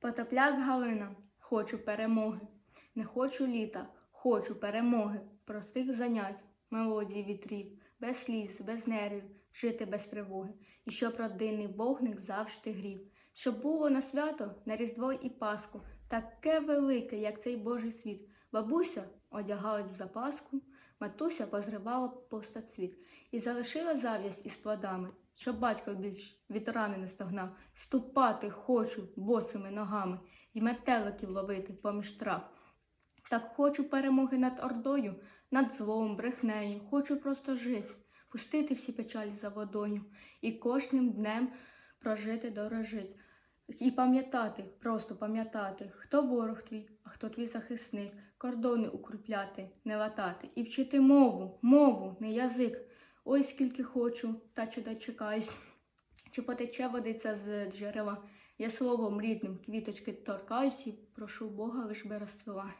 Потопляк Галина, хочу перемоги. Не хочу літа, хочу перемоги, простих занять, мелодій вітрів, без сліз, без нервів, жити без тривоги, і щоб родинний вогник завжди грів, щоб було на свято, на Різдво і Пасху, таке велике, як цей Божий світ. Бабуся одягалась в запаску, матуся позривала постацвіт і залишила зав'язь із плодами, щоб батько більш від рани не стогнав. Ступати хочу босими ногами і метеликів ловити поміж трав. Так хочу перемоги над ордою, над злом, брехнею, хочу просто жити, пустити всі печалі за водою і кожним днем прожити дорожить. І пам'ятати, просто пам'ятати, хто ворог твій, а хто твій захисник, кордони укріпляти, не латати, і вчити мову, мову, не язик. Ой, скільки хочу, та чи дочекаюсь, чи потече водиця з джерела. Я словом рідним квіточки торкаюсь і прошу Бога, лиш би розцвіла.